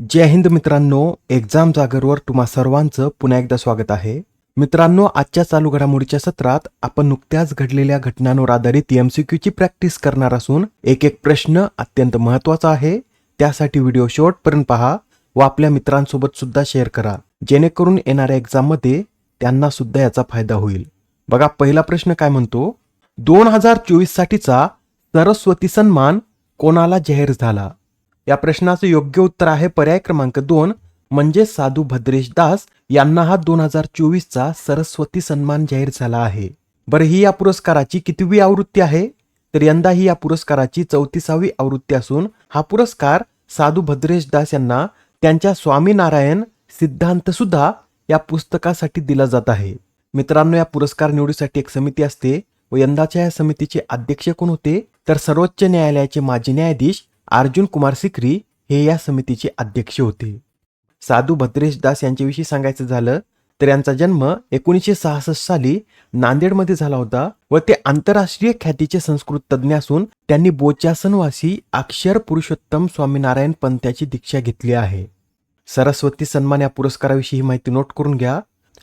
जय हिंद मित्रांनो एक्झाम जागरवर तुम्हा सर्वांचं पुन्हा एकदा स्वागत आहे. मित्रांनो आजच्या चालू घडामोडीच्या सत्रात आपण नुकत्याच घडलेल्या घटनांवर आधारित एमसीक्यूची प्रॅक्टिस करणार असून एक एक प्रश्न अत्यंत महत्त्वाचा आहे. त्यासाठी व्हिडिओ शेवटपर्यंत पहा व आपल्या मित्रांसोबत सुद्धा शेअर करा. जेणेकरून येणाऱ्या एक्झाममध्ये त्यांना सुद्धा याचा फायदा होईल. बघा पहिला प्रश्न काय म्हणतो? दोन हजार चोवीस साठीचा सरस्वती सन्मान कोणाला जाहीर झाला? या प्रश्नाचं योग्य उत्तर आहे पर्याय क्रमांक दोन म्हणजे साधू भद्रेश दास यांना हा दोन हजार चोवीसचा सरस्वती सन्मान जाहीर झाला आहे. बरं ही या पुरस्काराची कितवी आवृत्ती आहे? तर यंदा ही या पुरस्काराची चौतीसावी आवृत्ती असून हा पुरस्कार साधू भद्रेश दास यांना त्यांच्या स्वामीनारायण सिद्धांत सुद्धा या पुस्तकासाठी दिला जात आहे. मित्रांनो या पुरस्कार निवडीसाठी एक समिती असते व यंदाच्या या समितीचे अध्यक्ष कोण होते? तर सर्वोच्च न्यायालयाचे माजी न्यायाधीश अर्जुन कुमार सिकरी हे या समितीचे अध्यक्ष होते. साधू भद्रेश दास यांच्याविषयी सांगायचं झालं तर यांचा जन्म एकोणीसशे सहासष्ट साली नांदेडमध्ये झाला होता व ते आंतरराष्ट्रीय ख्यातीचे संस्कृत तज्ज्ञ असून त्यांनी बोचासनवासी अक्षर पुरुषोत्तम स्वामीनारायण पंथाची दीक्षा घेतली आहे. सरस्वती सन्मान या पुरस्काराविषयी माहिती नोट करून घ्या.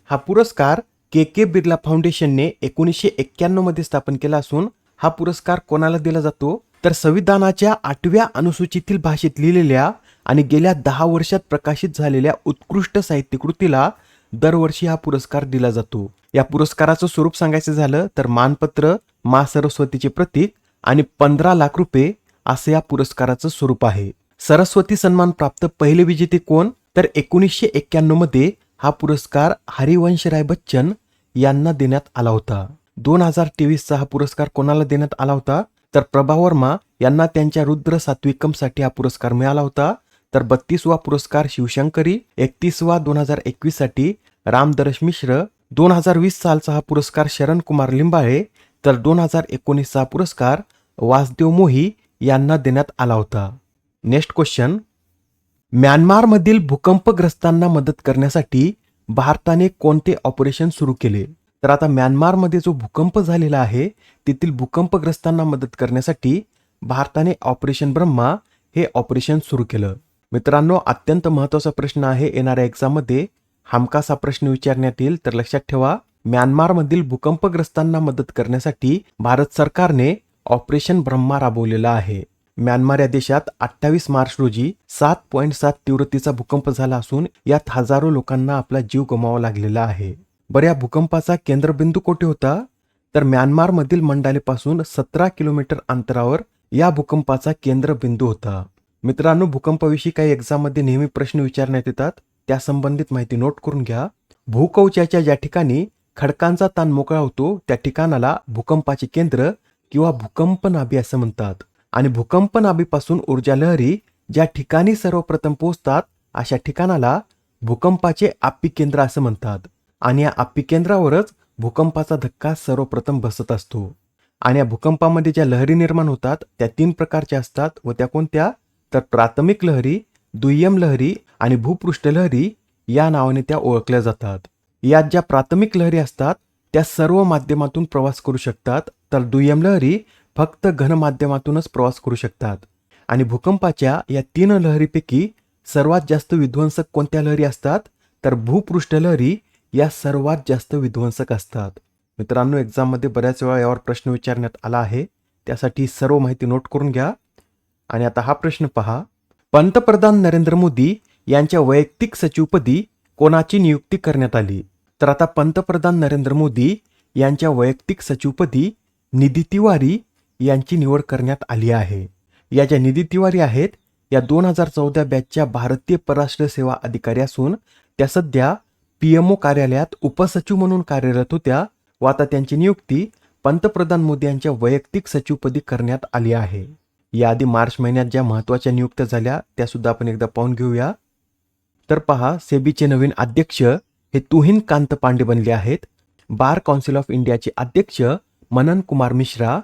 हा पुरस्कार के के बिर्ला फाउंडेशनने एकोणीसशे एक्क्याण्णवमध्ये स्थापन केला असून हा पुरस्कार कोणाला दिला जातो? तर संविधानाच्या आठव्या अनुसूचीतील भाषेत लिहिलेल्या आणि गेल्या दहा वर्षात प्रकाशित झालेल्या उत्कृष्ट साहित्यकृतीला दरवर्षी हा पुरस्कार दिला जातो. या पुरस्काराचं स्वरूप सांगायचं झालं तर मानपत्र मा सरस्वतीचे प्रतीक आणि पंधरा लाख रुपये असं या पुरस्काराचं स्वरूप आहे. सरस्वती सन्मान प्राप्त पहिले विजेते कोण? तर एकोणीसशे एक्क्याण्णवमध्ये हा पुरस्कार हरिवंशराय बच्चन यांना देण्यात आला होता. दोन हजार तेवीसचा हा पुरस्कार कोणाला देण्यात आला होता? तर प्रभा वर्मा यांना त्यांच्या रुद्र सात्विकमसाठी हा पुरस्कार मिळाला होता. तर बत्तीसवा पुरस्कार शिवशंकरी एकतीसवा दोन हजार एकवीससाठी रामदर्श मिश्र दोन हजार वीस सालचा हा पुरस्कार शरण कुमार लिंबाळे तर दोन हजार एकोणीसचा पुरस्कार वासदेव मोही यांना देण्यात आला होता. Next question. म्यानमारमधील भूकंपग्रस्तांना मदत करण्यासाठी भारताने कोणते ऑपरेशन सुरू केले? तर आता म्यानमारमध्ये जो भूकंप झालेला आहे तेथील भूकंपग्रस्तांना मदत करण्यासाठी भारताने ऑपरेशन ब्रह्मा हे ऑपरेशन सुरू केलं. मित्रांनो अत्यंत महत्त्वाचा प्रश्न आहे. येणाऱ्या एक्झाममध्ये हमखास हा प्रश्न विचारण्यात येईल. तर लक्षात ठेवा म्यानमारमधील भूकंपग्रस्तांना मदत करण्यासाठी भारत सरकारने ऑपरेशन ब्रह्मा राबवलेला आहे. म्यानमार या देशात अठ्ठावीस मार्च रोजी सात पॉईंट सात तीव्रतेचा भूकंप झाला असून यात हजारो लोकांना आपला जीव गमावा लागलेला आहे. बरं या भूकंपाचा केंद्रबिंदू कोठे होता? तर म्यानमारमधील मंडालेपासून सतरा किलोमीटर अंतरावर या भूकंपाचा केंद्रबिंदू होता. मित्रांनो भूकंपाविषयी काही एक्झाममध्ये नेहमी प्रश्न विचारण्यात येतात. त्या संबंधित माहिती नोट करून घ्या. भूकवचाच्या ज्या ठिकाणी खडकांचा ताण मोकळा होतो त्या ठिकाणाला भूकंपाचे केंद्र किंवा भूकंप नाभी असं म्हणतात. आणि भूकंप नाभीपासून ऊर्जा लहरी ज्या ठिकाणी सर्वप्रथम पोहोचतात अशा ठिकाणाला भूकंपाचे आपी केंद्र असं म्हणतात. आणि या आप्पी केंद्रावरच भूकंपाचा धक्का सर्वप्रथम बसत असतो. आणि या भूकंपामध्ये ज्या लहरी निर्माण होतात त्या तीन प्रकारच्या असतात व त्या कोणत्या? तर प्राथमिक लहरी दुय्यम लहरी आणि भूपृष्ठ लहरी या नावाने त्या ओळखल्या जातात. यात ज्या प्राथमिक लहरी असतात त्या सर्व माध्यमातून प्रवास करू शकतात तर दुय्यम लहरी फक्त घन माध्यमातूनच प्रवास करू शकतात. आणि भूकंपाच्या या तीन लहरीपैकी सर्वात जास्त विध्वंसक कोणत्या लहरी असतात? तर भूपृष्ठ लहरी या सर्वात जास्त विध्वंसक असतात. मित्रांनो एक्झाममध्ये बऱ्याच वेळा यावर प्रश्न विचारण्यात आला आहे. त्यासाठी सर्व माहिती नोट करून घ्या. आणि आता हा प्रश्न पहा. पंतप्रधान नरेंद्र मोदी यांच्या वैयक्तिक सचिवपदी कोणाची नियुक्ती करण्यात आली? तर आता पंतप्रधान नरेंद्र मोदी यांच्या वैयक्तिक सचिवपदी निधी तिवारी यांची निवड करण्यात आली आहे. या ज्या निधी तिवारी आहेत या दोन हजार चौदा बॅचच्या भारतीय परराष्ट्र सेवा अधिकारी असून त्या सध्या पीएमओ कार्यालयात उपसचिव म्हणून कार्यरत होत्या व आता त्यांची नियुक्ती पंतप्रधान मोदी यांच्या वैयक्तिक सचिवपदी करण्यात आली आहे. याआधी मार्च महिन्यात ज्या महत्त्वाच्या नियुक्त्या झाल्या त्या सुद्धा आपण एकदा पाहून घेऊया. तर पहा सेबीचे नवीन अध्यक्ष हे तुहिन कांत पांडे बनले आहेत. बार काउन्सिल ऑफ इंडियाचे अध्यक्ष मनन कुमार मिश्रा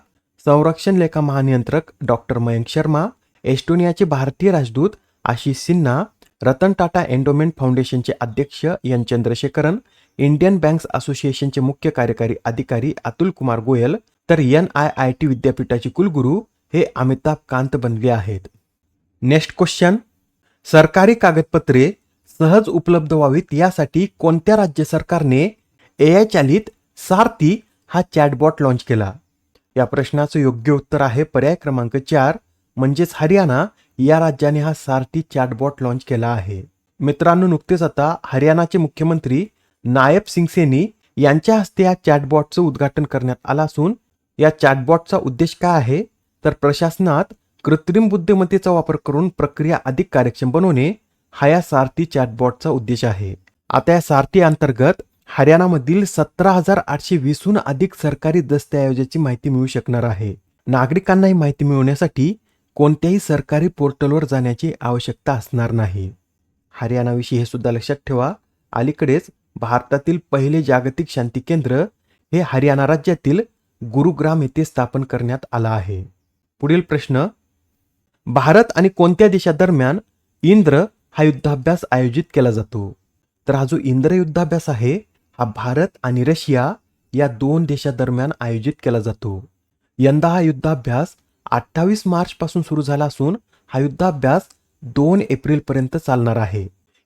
संरक्षण लेखा महानियंत्रक डॉक्टर मयंक शर्मा एस्टोनियाचे भारतीय राजदूत आशिष सिन्हा रतन टाटा एन्डोमेंट फाउंडेशनचे अध्यक्ष एन चंद्रशेखरन इंडियन बँक्स असोसिएशनचे मुख्य कार्यकारी अधिकारी अतुल कुमार गोयल तर एन आय आय टी विद्यापीठाचे कुलगुरू हे अमिताभ कांत बनले आहेत. Next question. सरकारी कागदपत्रे सहज उपलब्ध व्हावीत यासाठी कोणत्या राज्य सरकारने ए आय चालित सारथी हा चॅटबॉट लॉन्च केला? या प्रश्नाचं योग्य उत्तर आहे पर्याय क्रमांक चार म्हणजेच हरियाणा या राज्याने हा सारथी चॅटबॉट लॉन्च केला आहे. मित्रांनो नुकतेच आता हरियाणाचे मुख्यमंत्री नायब सिंगसेनी यांच्या हस्ते या चॅटबॉटचं उद्घाटन करण्यात आलं असून या चॅटबॉटचा उद्देश काय आहे? तर प्रशासनात कृत्रिम बुद्धिमत्तेचा वापर करून प्रक्रिया अधिक कार्यक्षम बनवणे हा या सारथी चॅटबॉटचा उद्देश आहे. आता या सारथी अंतर्गत हरियाणामधील सतरा हजार आठशे वीसहून अधिक सरकारी दस्तऐवजाची माहिती मिळू शकणार आहे. नागरिकांना ही माहिती मिळवण्यासाठी कोणत्याही सरकारी पोर्टलवर जाण्याची आवश्यकता असणार नाही. हरियाणाविषयी हे सुद्धा लक्षात ठेवा. अलीकडेच भारतातील पहिले जागतिक शांती केंद्र हे हरियाणा राज्यातील गुरुग्राम येथे स्थापन करण्यात आला आहे. पुढील प्रश्न भारत आणि कोणत्या देशादरम्यान इंद्र हा युद्धाभ्यास आयोजित केला जातो? तर हा जो इंद्र युद्धाभ्यास आहे हा भारत आणि रशिया या दोन देशादरम्यान आयोजित केला जातो. यंदा हा युद्धाभ्यास अठ्ठावीस मार्चपासून सुरू झाला असून हा युद्धाभ्यास दोन एप्रिलपर्यंत चालणार आहे.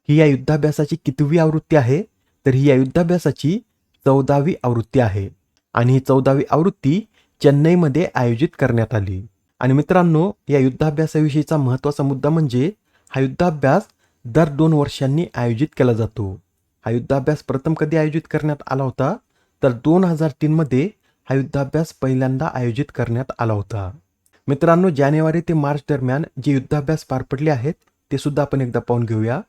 ही या युद्धाभ्यासाची कितवी आवृत्ती आहे? तर ही या युद्धाभ्यासाची चौदावी आवृत्ती आहे आणि ही चौदावी आवृत्ती चेन्नईमध्ये आयोजित करण्यात आली. आणि मित्रांनो या युद्धाभ्यासाविषयीचा महत्त्वाचा मुद्दा म्हणजे हा युद्धाभ्यास दर दोन वर्षांनी आयोजित केला जातो. हा युद्धाभ्यास प्रथम कधी आयोजित करण्यात आला होता? तर दोन हजार तीनमध्ये हा युद्धाभ्यास पहिल्यांदा आयोजित करण्यात आला होता. मित्रांनो जानेवारी ते मार्च दरम्यान जे युद्धाभ्यास पार पडले आहेत ते सुद्धा आपण एकदा पाहून घेऊया.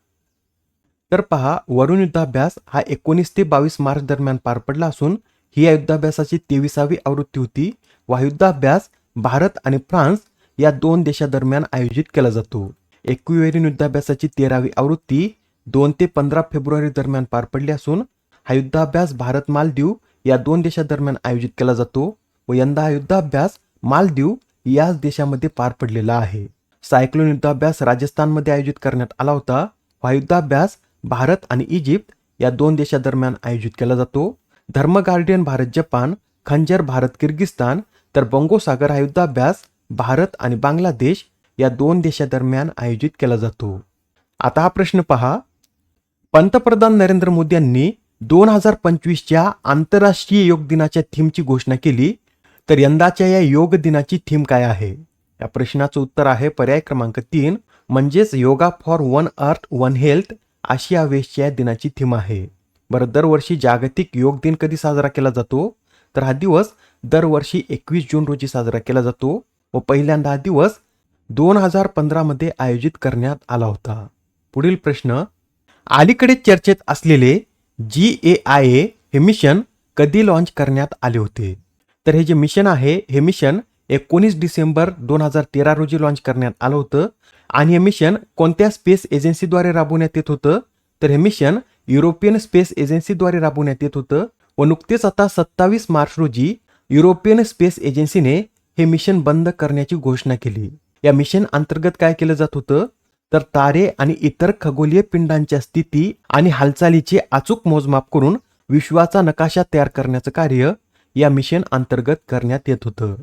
तर पहा वरुण युद्धाभ्यास हा एकोणीस ते बावीस मार्च दरम्यान पार पडला असून ही या युद्धाभ्यासाची तेविसावी आवृत्ती होती व युद्धाभ्यास भारत आणि फ्रान्स या दोन देशादरम्यान आयोजित केला जातो. एक्विवेरिन युद्धाभ्यासाची तेरावी आवृत्ती दोन ते पंधरा फेब्रुवारी दरम्यान पार पडली असून हा युद्धाभ्यास भारत मालदीव या दोन देशादरम्यान आयोजित केला जातो व यंदा हा युद्धाभ्यास मालदीव याच देशामध्ये पार पडलेला आहे. सायक्लोन युद्धाभ्यास राजस्थानमध्ये आयोजित करण्यात आला होता. हा युद्धाभ्यास भारत आणि इजिप्त या दोन देशादरम्यान आयोजित केला जातो. धर्म गार्डियन भारत जपान खंजर भारत किर्गिस्तान तर बंगोसागर हा युद्धाभ्यास भारत आणि बांगलादेश या दोन देशादरम्यान आयोजित केला जातो. आता हा प्रश्न पहा. पंतप्रधान नरेंद्र मोदी यांनी दोन हजार पंचवीसच्या आंतरराष्ट्रीय योग दिनाच्या थीमची घोषणा केली. तर यंदाच्या या योग दिनाची थीम काय आहे? या प्रश्नाचं उत्तर आहे पर्याय क्रमांक तीन म्हणजेच yoga for one earth one health अशी या वेशच्या या दिनाची थीम आहे. बरं दरवर्षी जागतिक योग दिन कधी साजरा केला जातो? तर हा दिवस दरवर्षी एकवीस जून रोजी साजरा केला जातो व पहिल्यांदा हा दिवस दोन हजार पंधरामध्ये आयोजित करण्यात आला होता. पुढील प्रश्न अलीकडे चर्चेत असलेले जी ए आय ए हे मिशन कधी लॉन्च करण्यात आले होते? तर हे जे मिशन आहे हे मिशन एकोणीस डिसेंबर दोन हजार तेरा रोजी लॉन्च करण्यात आलं होतं. आणि हे मिशन कोणत्या स्पेस एजन्सीद्वारे राबवण्यात येत होतं? तर हे मिशन युरोपियन स्पेस एजन्सीद्वारे राबवण्यात येत होतं. व नुकतेच आता सत्तावीस मार्च रोजी युरोपियन स्पेस एजन्सीने हे मिशन बंद करण्याची घोषणा केली. या मिशन अंतर्गत काय केलं जात होतं? तर तारे आणि इतर खगोलीय पिंडांच्या स्थिती आणि हालचालीचे अचूक मोजमाप करून विश्वाचा नकाशा तयार करण्याचं कार्य या मिशन अंतर्गत करण्यात येत होतं.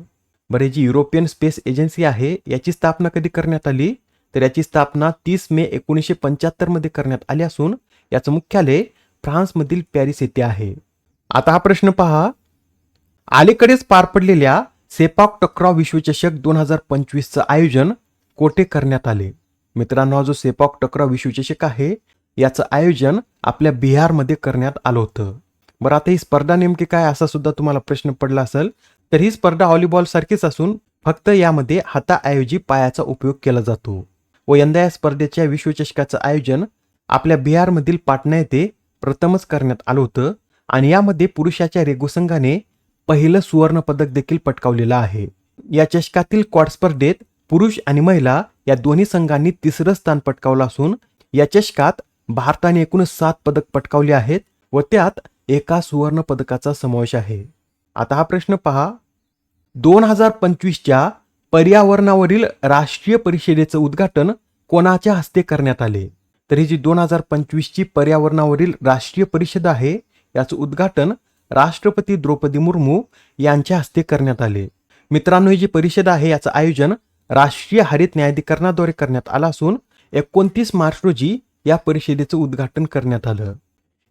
बरे जी युरोपियन स्पेस एजन्सी आहे याची स्थापना कधी करण्यात आली? तर याची स्थापना तीस मे एकोणीसशे पंच्याहत्तरमध्ये करण्यात आली असून याचं मुख्यालय फ्रान्समधील पॅरिस येथे आहे. आता हा प्रश्न पहा. अलीकडेच पार पडलेल्या सेपाक टक्राव विश्वचषक दोन हजार पंचवीसचं आयोजन कोठे करण्यात आले? मित्रांनो जो सेपाक टक्राव विश्वचषक आहे याचं आयोजन आपल्या बिहारमध्ये करण्यात आलं होतं. बरं आता ही स्पर्धा नेमकी काय असा सुद्धा तुम्हाला प्रश्न पडला असेल तर ही स्पर्धा व्हॉलीबॉल सारखीच असून फक्त यामध्ये हाताऐवजी पायाचा उपयोग केला जातो. व यंदा या स्पर्धेच्या विश्वचषकाचं आयोजन आपल्या बिहारमधील पाटणा येथे प्रथमच करण्यात आलं होतं आणि यामध्ये पुरुषाच्या रेगो संघाने पहिलं सुवर्ण पदक देखील पटकावलेलं आहे. या चषकातील क्वाड स्पर्धेत पुरुष आणि महिला या दोन्ही संघांनी तिसरं स्थान पटकावलं असून या चषकात भारताने एकूण सात पदक पटकावले आहेत व त्यात एका सुवर्ण पदकाचा समावेश आहे. आता हा प्रश्न पहा. दोन हजार पंचवीसच्या पर्यावरणावरील राष्ट्रीय परिषदेचं उद्घाटन कोणाच्या हस्ते करण्यात आले? तर ही जी दोन हजार पंचवीसची पर्यावरणावरील राष्ट्रीय परिषद आहे याचं उद्घाटन राष्ट्रपती द्रौपदी मुर्मू यांच्या हस्ते करण्यात आले. मित्रांनो ही जी परिषद आहे याचं आयोजन राष्ट्रीय हरित न्यायाधिकरणाद्वारे करण्यात आलं असून एकोणतीस मार्च रोजी या परिषदेचं उद्घाटन करण्यात आलं.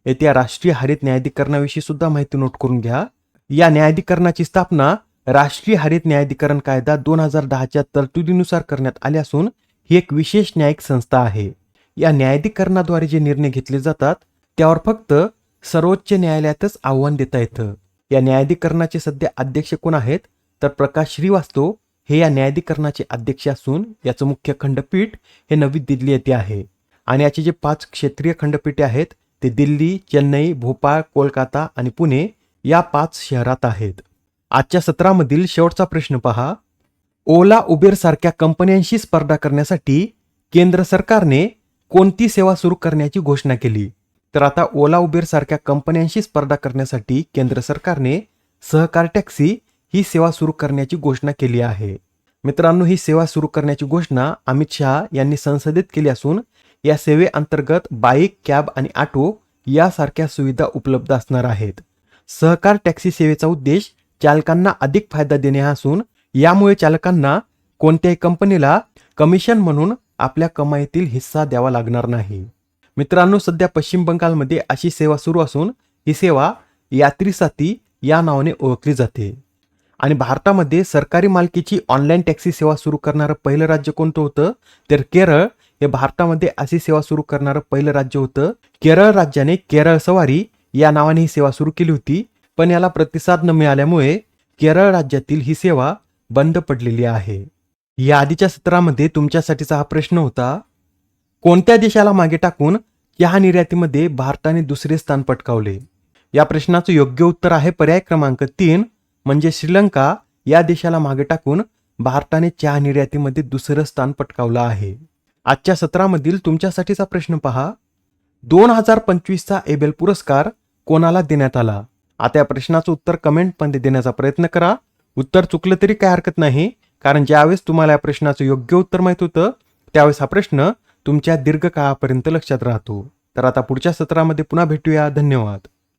येत्या राष्ट्रीय हरित न्यायाधिकरणाविषयी सुद्धा माहिती नोट करून घ्या. या न्यायाधिकरणाची स्थापना राष्ट्रीय हरित न्यायाधिकरण कायदा दोन हजार दहाच्या तरतुदीनुसार करण्यात आली असून ही एक विशेष न्यायिक संस्था आहे. या न्यायाधिकरणाद्वारे जे निर्णय घेतले जातात त्यावर फक्त सर्वोच्च न्यायालयातच आव्हान देता येतं. या न्यायाधिकरणाचे सध्या अध्यक्ष कोण आहेत? तर प्रकाश श्रीवास्तव हे या न्यायाधिकरणाचे अध्यक्ष असून याचं मुख्य खंडपीठ हे नवी दिल्ली येथे आहे. आणि याचे जे पाच क्षेत्रीय खंडपीठे आहेत ते दिल्ली चेन्नई भोपाळ कोलकाता आणि पुणे या पाच शहरात आहेत. आजच्या सत्रामधील शेवटचा प्रश्न पहा. ओला उबेर सारख्या कंपन्यांशी स्पर्धा करण्यासाठी केंद्र सरकारने कोणती सेवा सुरू करण्याची घोषणा केली? तर आता ओला उबेर सारख्या कंपन्यांशी स्पर्धा करण्यासाठी केंद्र सरकारने सहकार टॅक्सी ही सेवा सुरू करण्याची घोषणा केली आहे. मित्रांनो ही सेवा सुरू करण्याची घोषणा अमित शहा यांनी संसदेत केली असून या सेवेअंतर्गत बाईक कॅब आणि ऑटो यासारख्या सुविधा उपलब्ध असणार आहेत. सहकार टॅक्सी सेवेचा उद्देश चालकांना अधिक फायदा देणे हा असून यामुळे चालकांना कोणत्याही कंपनीला कमिशन म्हणून आपल्या कमाईतील हिस्सा द्यावा लागणार नाही. मित्रांनो सध्या पश्चिम बंगालमध्ये अशी सेवा सुरू असून ही सेवा यात्री साथी या नावाने ओळखली जाते. आणि भारतामध्ये सरकारी मालकीची ऑनलाईन टॅक्सी सेवा सुरू करणारं पहिलं राज्य कोणतं होतं? तर केरळ हे भारतामध्ये अशी सेवा सुरू करणारं पहिलं राज्य होतं केरळ राज्याने केरळ सवारी या नावाने ही सेवा सुरू केली होती. पण याला प्रतिसाद न मिळाल्यामुळे केरळ राज्यातील ही सेवा बंद पडलेली आहे. या आधीच्या सत्रामध्ये तुमच्यासाठीचा हा प्रश्न होता कोणत्या देशाला मागे टाकून चहा निर्यातीमध्ये भारताने दुसरे स्थान पटकावले? या प्रश्नाचं योग्य उत्तर आहे पर्याय क्रमांक तीन म्हणजे श्रीलंका. या देशाला मागे टाकून भारताने चहा निर्यातीमध्ये दुसरं स्थान पटकावलं आहे. आजच्या सत्रामधील तुमच्यासाठीचा प्रश्न पहा. दोन हजार पंचवीसचा एबेल पुरस्कार कोणाला देण्यात आला? आता या प्रश्नाचं उत्तर कमेंटमध्ये देण्याचा प्रयत्न करा. उत्तर चुकलं तरी काय हरकत नाही कारण ज्यावेळेस तुम्हाला या प्रश्नाचं योग्य उत्तर माहीत होतं त्यावेळेस हा प्रश्न तुमच्या दीर्घकाळापर्यंत लक्षात राहतो. तर आता पुढच्या सत्रामध्ये पुन्हा भेटूया. धन्यवाद.